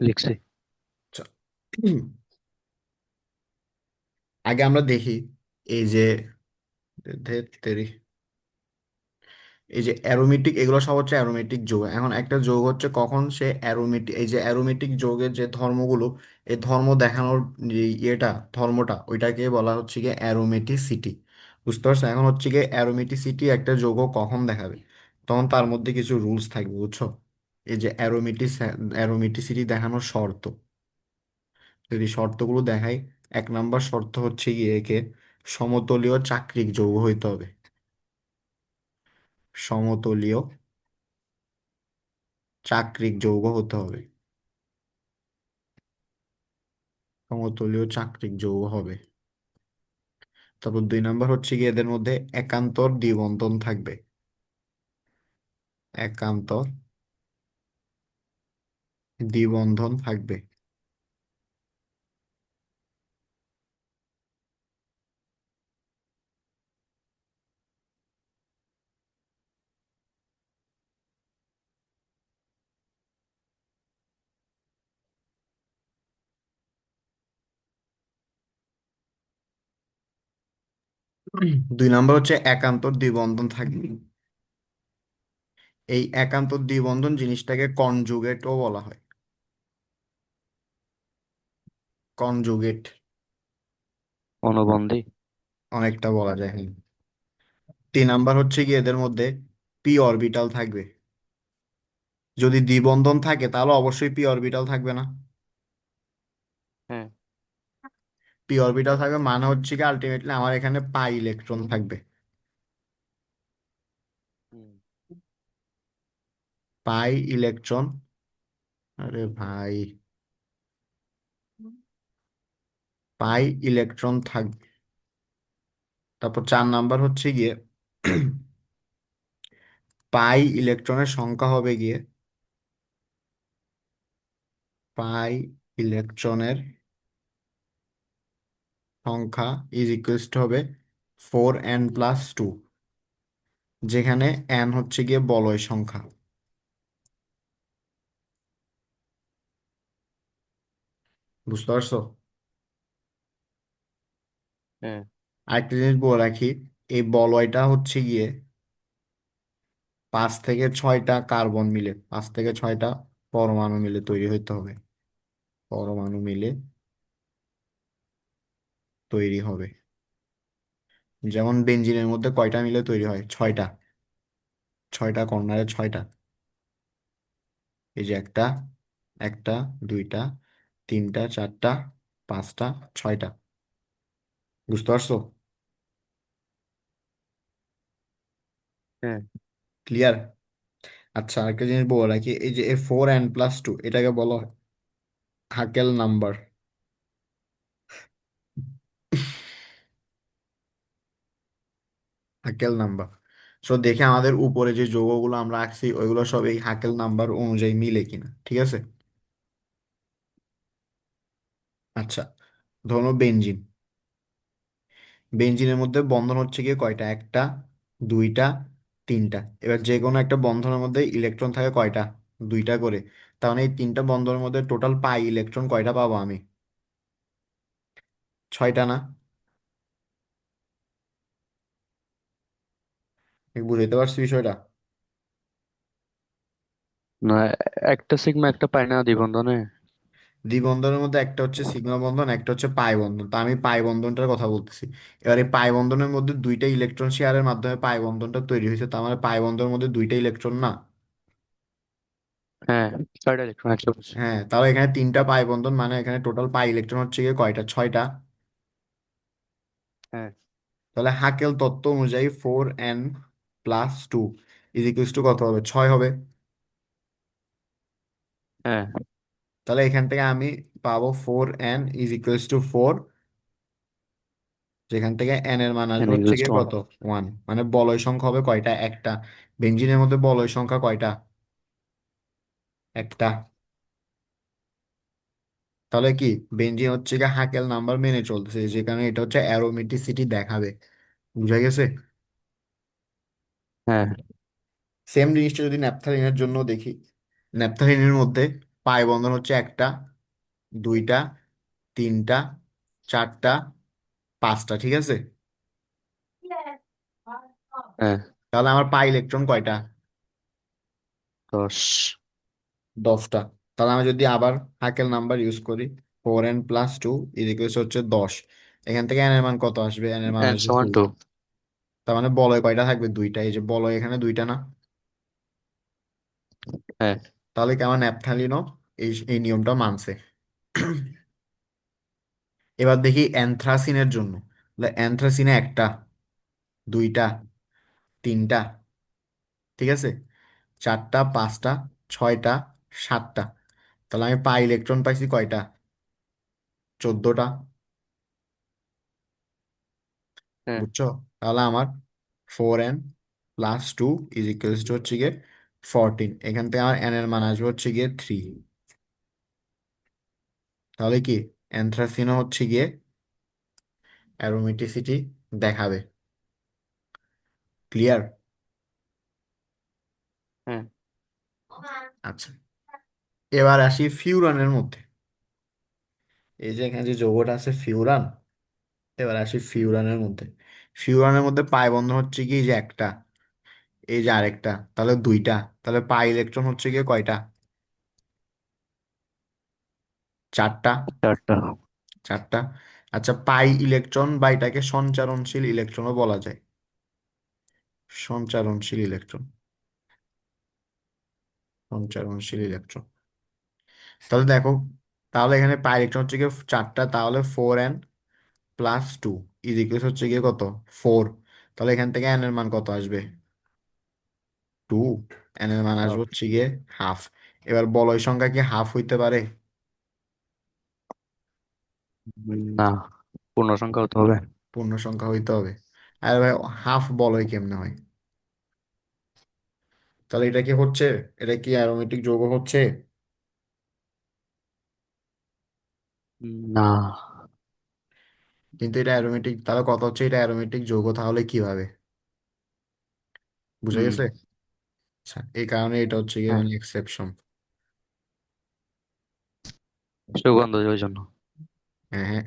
লিখছি। আচ্ছা। আগে আমরা দেখি, এই যে এই যে অ্যারোমেটিক এগুলো সব হচ্ছে অ্যারোমেটিক যৌগ। এখন একটা যৌগ হচ্ছে কখন সে অ্যারোমেটিক এই যে অ্যারোমেটিক যৌগের যে ধর্মগুলো, এই ধর্ম দেখানোর যে ইয়েটা, ধর্মটা, ওইটাকে বলা হচ্ছে গিয়ে অ্যারোমেটিসিটি বুঝতে পারছ? এখন হচ্ছে গিয়ে অ্যারোমেটিসিটি একটা যৌগ কখন দেখাবে? তখন তার মধ্যে কিছু রুলস থাকবে, বুঝছ? এই যে অ্যারোমেটিস, অ্যারোমেটিসিটি দেখানোর শর্ত। যদি শর্তগুলো দেখাই, এক নাম্বার শর্ত হচ্ছে গিয়ে একে সমতলীয় চাকরিক যৌগ হইতে হবে। সমতলীয় চাকরিক যৌগ হতে হবে। সমতলীয় চাকরিক যৌগ হবে। তারপর দুই নাম্বার হচ্ছে গিয়ে এদের মধ্যে একান্তর দ্বিবন্ধন থাকবে। একান্তর দ্বিবন্ধন থাকবে। দুই নাম্বার হচ্ছে একান্তর দ্বিবন্ধন থাকবে। এই একান্তর দ্বিবন্ধন জিনিসটাকে কনজুগেটও বলা হয়। কনজুগেট অনুবন্ধী। অনেকটা বলা যায়। হ্যাঁ তিন নাম্বার হচ্ছে কি এদের মধ্যে পি অরবিটাল থাকবে। যদি দ্বিবন্ধন থাকে তাহলে অবশ্যই পি অরবিটাল থাকবে না। হ্যাঁ। পি অরবিটাল থাকবে মানে হচ্ছে কি আলটিমেটলি আমার এখানে পাই ইলেকট্রন থাকবে। পাই ইলেকট্রন আরে ভাই। পাই ইলেকট্রন থাকবে তারপর চার নাম্বার হচ্ছে গিয়ে পাই ইলেকট্রনের সংখ্যা হবে গিয়ে পাই ইলেকট্রনের সংখ্যা ইজ ইকুয়ালস টু হবে ফোর এন প্লাস টু যেখানে এন হচ্ছে গিয়ে বলয় সংখ্যা। বুঝতে পারছ? হ্যাঁ। আরেকটা জিনিস বলে রাখি, এই বলয়টা হচ্ছে গিয়ে পাঁচ থেকে ছয়টা কার্বন মিলে, পাঁচ থেকে ছয়টা পরমাণু মিলে তৈরি হইতে হবে। পরমাণু মিলে তৈরি হবে। যেমন বেঞ্জিনের মধ্যে কয়টা মিলে তৈরি হয়? ছয়টা। ছয়টা কর্নারে ছয়টা। এই যে একটা একটা, দুইটা, তিনটা, চারটা, পাঁচটা, ছয়টা। বুঝতে পারছ হ্যাঁ ক্লিয়ার আচ্ছা আরেকটা জিনিস বলে রাখি এই যে ফোর এন প্লাস টু এটাকে বলা হয় Huckel number. Huckel number. So দেখে আমাদের উপরে যে যৌগগুলো আমরা আঁকছি ওইগুলো সব এই হাকেল নাম্বার অনুযায়ী মিলে কিনা ঠিক আছে? আচ্ছা ধরো বেঞ্জিন। বেঞ্জিনের মধ্যে বন্ধন হচ্ছে গিয়ে কয়টা? একটা, দুইটা, তিনটা। এবার যে কোনো একটা বন্ধনের মধ্যে ইলেকট্রন থাকে কয়টা? দুইটা করে। মানে এই তিনটা বন্ধনের মধ্যে টোটাল পাই ইলেকট্রন কয়টা পাবো আমি? ছয়টা না? বুঝতে পারছি বিষয়টা? না, একটা সিগমা একটা পাই না দ্বিবন্ধনে দ্বিবন্ধনের মধ্যে একটা হচ্ছে সিগমা বন্ধন একটা হচ্ছে পাই বন্ধন। তা আমি পাই বন্ধনটার কথা বলতেছি। এবার এই পাই বন্ধনের মধ্যে দুইটা ইলেকট্রন শেয়ারের মাধ্যমে পাই বন্ধনটা তৈরি হয়েছে। তার মানে পাই বন্ধনের মধ্যে দুইটা ইলেকট্রন না? হ্যাঁ ছয়টা ইলেকট্রন একশো হ্যাঁ তাহলে এখানে তিনটা পাই বন্ধন মানে এখানে টোটাল পাই ইলেকট্রন হচ্ছে গিয়ে কয়টা? ছয়টা। হ্যাঁ। তাহলে হাকেল তত্ত্ব অনুযায়ী four N plus two is to কত হবে? ছয় হবে। হ্যাঁ। তাহলে এখান থেকে আমি পাবো four N is equals to four যেখান থেকে এন এর মান আসবে হচ্ছে গিয়ে কত? ওয়ান মানে বলয় সংখ্যা হবে কয়টা? একটা। বেঞ্জিনের মধ্যে বলয় সংখ্যা কয়টা? একটা। তাহলে কি? বেঞ্জিন হচ্ছে গিয়ে হাকেল নাম্বার মেনে চলতেছে যেখানে এটা হচ্ছে অ্যারোমেটিসিটি দেখাবে। বুঝা গেছে? হ্যাঁ। সেম জিনিসটা যদি ন্যাপথালিনের জন্য দেখি ন্যাপথালিনের মধ্যে পাই বন্ধন হচ্ছে একটা দুইটা তিনটা চারটা পাঁচটা ঠিক আছে? হ্যাঁ। তাহলে আমার পাই ইলেকট্রন কয়টা? দশ। দশটা। তাহলে আমি যদি আবার হাকেল নাম্বার ইউজ করি four N plus two is equals হচ্ছে দশ। এখান থেকে এন এর মান কত আসবে? এন এর মান আসবে সমান টু তার মানে বলয় কয়টা থাকবে? দুইটা। এই যে বলয় এখানে দুইটা না? হ্যাঁ। তাহলে কি আমার ন্যাপথালিনও এই এই নিয়মটা মানছে। এবার দেখি অ্যানথ্রাসিনের জন্য। অ্যানথ্রাসিনে একটা দুইটা তিনটা ঠিক আছে? চারটা পাঁচটা ছয়টা সাতটা। তাহলে আমি পাই ইলেকট্রন পাইছি কয়টা? চোদ্দটা। হ্যাঁ। বুঝছ? তাহলে আমার four N plus two is equals to হচ্ছে গিয়ে ফোরটিন। এখান থেকে আমার এন এর মান আসবে হচ্ছে গিয়ে থ্রি। তাহলে কি অ্যানথ্রাসিনও হচ্ছে গিয়ে অ্যারোমেটিসিটি দেখাবে। ক্লিয়ার? হ্যাঁ। আচ্ছা এবার আসি ফিউরানের মধ্যে। এই যে এখানে যে যৌগটা আছে ফিউরান এবার আসি ফিউরানের মধ্যে। ফিউরানের মধ্যে পাই বন্ধন হচ্ছে কি যে একটা এই যে আরেকটা তাহলে দুইটা তাহলে পাই ইলেকট্রন হচ্ছে গিয়ে কয়টা? চারটা? চারটা। চারটা? আচ্ছা পাই ইলেকট্রন বা এটাকে সঞ্চারণশীল ইলেকট্রনও বলা যায়। সঞ্চারণশীল ইলেকট্রন। সঞ্চারণশীল ইলেকট্রন। তাহলে দেখো তাহলে এখানে পাই ইলেকট্রন হচ্ছে গিয়ে চারটা তাহলে four N plus two is equal হচ্ছে গিয়ে কত? ফোর। তাহলে এখান থেকে এন এর মান কত আসবে? টু। এন এর মান আসবে হচ্ছে গিয়ে হাফ। এবার বলয় সংখ্যা কি হাফ হইতে পারে? না পূর্ণ সংখ্যা হতে হবে। পূর্ণ সংখ্যা হইতে হবে। আর ভাই হাফ বলয় কেমনে হয়? তাহলে এটা কি হচ্ছে? এটা কি অ্যারোমেটিক যৌগ হচ্ছে? না। কিন্তু এটা অ্যারোমেটিক তাহলে কত হচ্ছে এটা অ্যারোমেটিক যৌগ তাহলে কীভাবে? বুঝা হুম। গেছে? আচ্ছা এই কারণে এটা হচ্ছে গিয়ে হ্যাঁ। মানে এক্সেপশন সুগন্ধ ওই জন্য। হ্যাঁ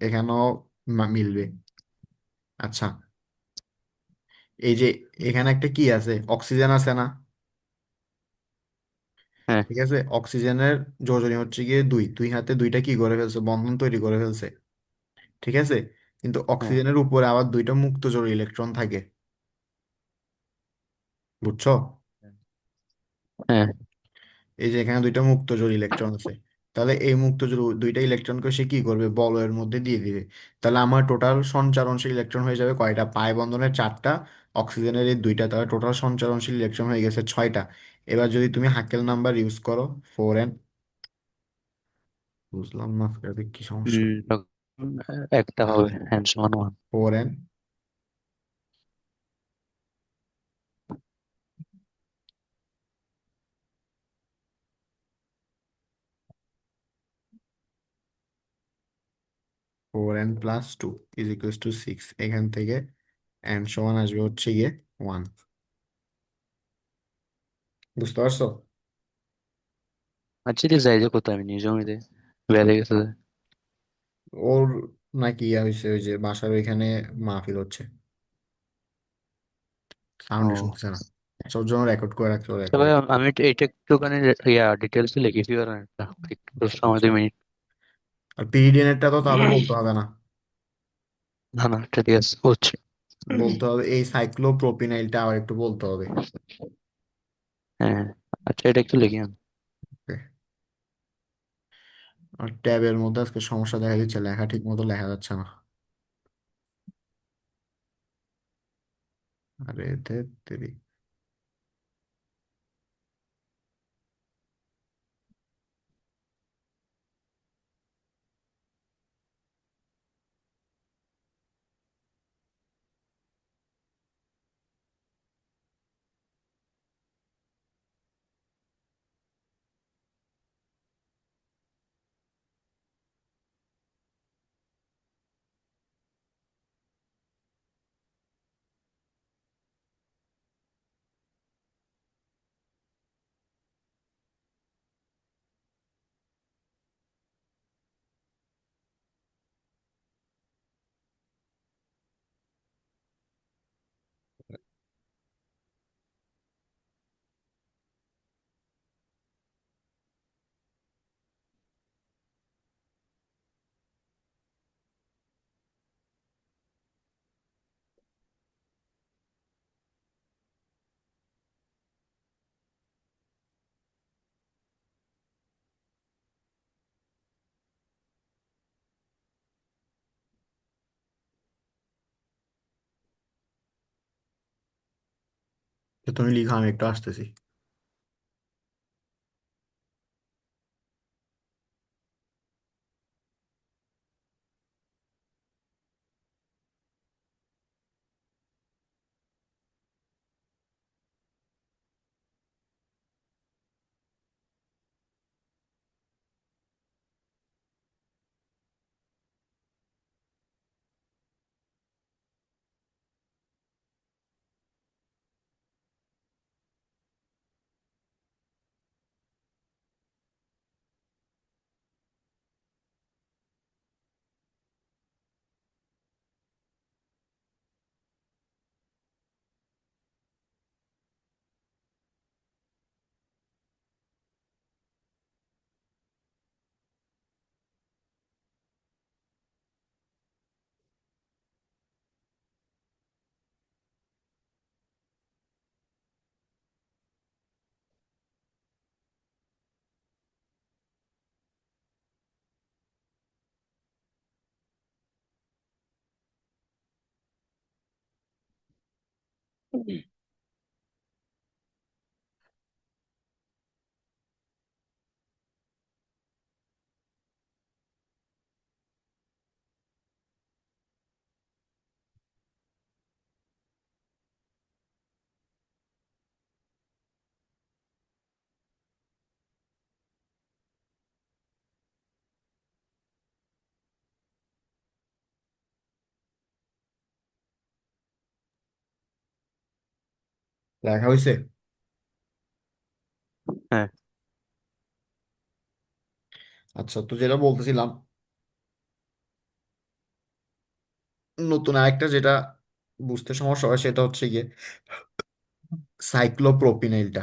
এখানেও মা- মিলবে আচ্ছা এই যে এখানে একটা কি আছে অক্সিজেন আছে না হ্যাঁ ঠিক আছে অক্সিজেনের যোজনী হচ্ছে গিয়ে দুই দুই হাতে দুইটা কি করে ফেলছে বন্ধন তৈরি করে ফেলছে ঠিক আছে কিন্তু হ্যাঁ অক্সিজেনের উপরে আবার দুইটা মুক্ত জোড় ইলেকট্রন থাকে বুঝছ হ্যাঁ এই যে এখানে দুইটা মুক্ত জোড় ইলেকট্রন আছে তাহলে এই মুক্ত দুইটা ইলেকট্রনকে সে কি করবে? বলয়ের মধ্যে দিয়ে দিবে। তাহলে আমার টোটাল সঞ্চারণশীল ইলেকট্রন হয়ে যাবে কয়টা? পাই বন্ধনের চারটা অক্সিজেনের এই দুইটা তাহলে টোটাল সঞ্চারণশীল ইলেকট্রন হয়ে গেছে ছয়টা। এবার যদি তুমি হাকেল নাম্বার ইউজ করো ফোর এন বুঝলাম না কি সমস্যা? একটা হবে এন সমান one four N four N plus two is equals to six এখান থেকে এন সমান আসবে হচ্ছে গিয়ে ওয়ান বুঝতে পারছ? আচ্ছা এটা যাই যে কোথায় আমি নিয়ে জমিতে বেড়ে গেছে যে। ওর নাকি ইয়া হয়েছে ওই যে বাসার ওইখানে মাহফিল হচ্ছে। সাউন্ড শুনছে না। সব জন্য রেকর্ড করে রাখতে হবে তবে রেকর্ড আমি এটা একটুখানি ইয়া ডিটেলস লিখে ফিগার একটা একটু সময় আচ্ছা দুই মিনিট আর পিরিয়ডেরটা তো তাহলে বলতে হবে না। না না ঠিক আছে বুঝছি বলতে হবে এই সাইক্লোপ্রোপিনাইলটা আবার একটু বলতে হবে। হ্যাঁ আচ্ছা এটা একটু লিখি Okay? আর ট্যাবের মধ্যে আজকে সমস্যা দেখা দিচ্ছে লেখা ঠিক মতো লেখা যাচ্ছে না। আরে তেরি Ja toi on yli 18-vuotiaisia. Mm-hmm. লেখা হয়েছে হ্যাঁ আচ্ছা তো যেটা বলতেছিলাম নতুন আরেকটা যেটা বুঝতে সমস্যা হয় সেটা হচ্ছে গিয়ে সাইক্লোপ্রোপিনাইলটা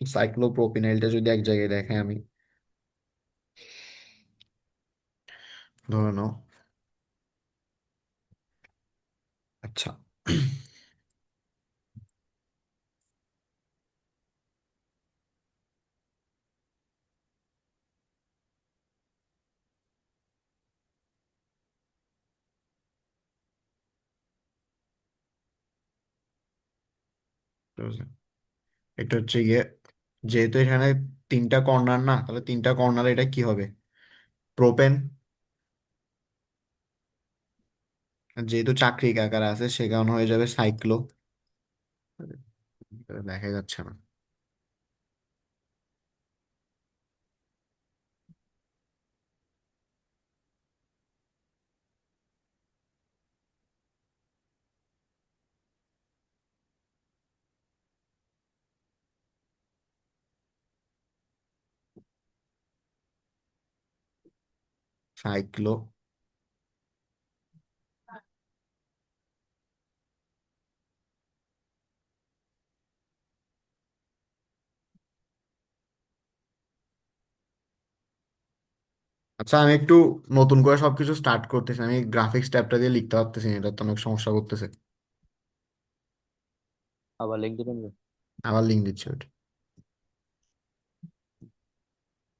সাইক্লোপ্রোপিনাইলটা যদি এক জায়গায় দেখাই আমি ধরে নাও আচ্ছা এটা হচ্ছে গিয়ে, যেহেতু এখানে তিনটা কর্নার না, তাহলে তিনটা কর্নার এটা কি হবে? প্রোপেন যেহেতু চাকরি কাকার আছে, সে কারণে হয়ে যাবে সাইক্লো দেখা যাচ্ছে না। সাইক্লো আচ্ছা আমি একটু নতুন করে সবকিছু স্টার্ট করতেছি। আমি গ্রাফিক্স ট্যাবটা দিয়ে লিখতে পারতেছি এটা তো অনেক সমস্যা করতেছে। আবার লিঙ্ক দিবেন আবার লিঙ্ক দিচ্ছি ওটা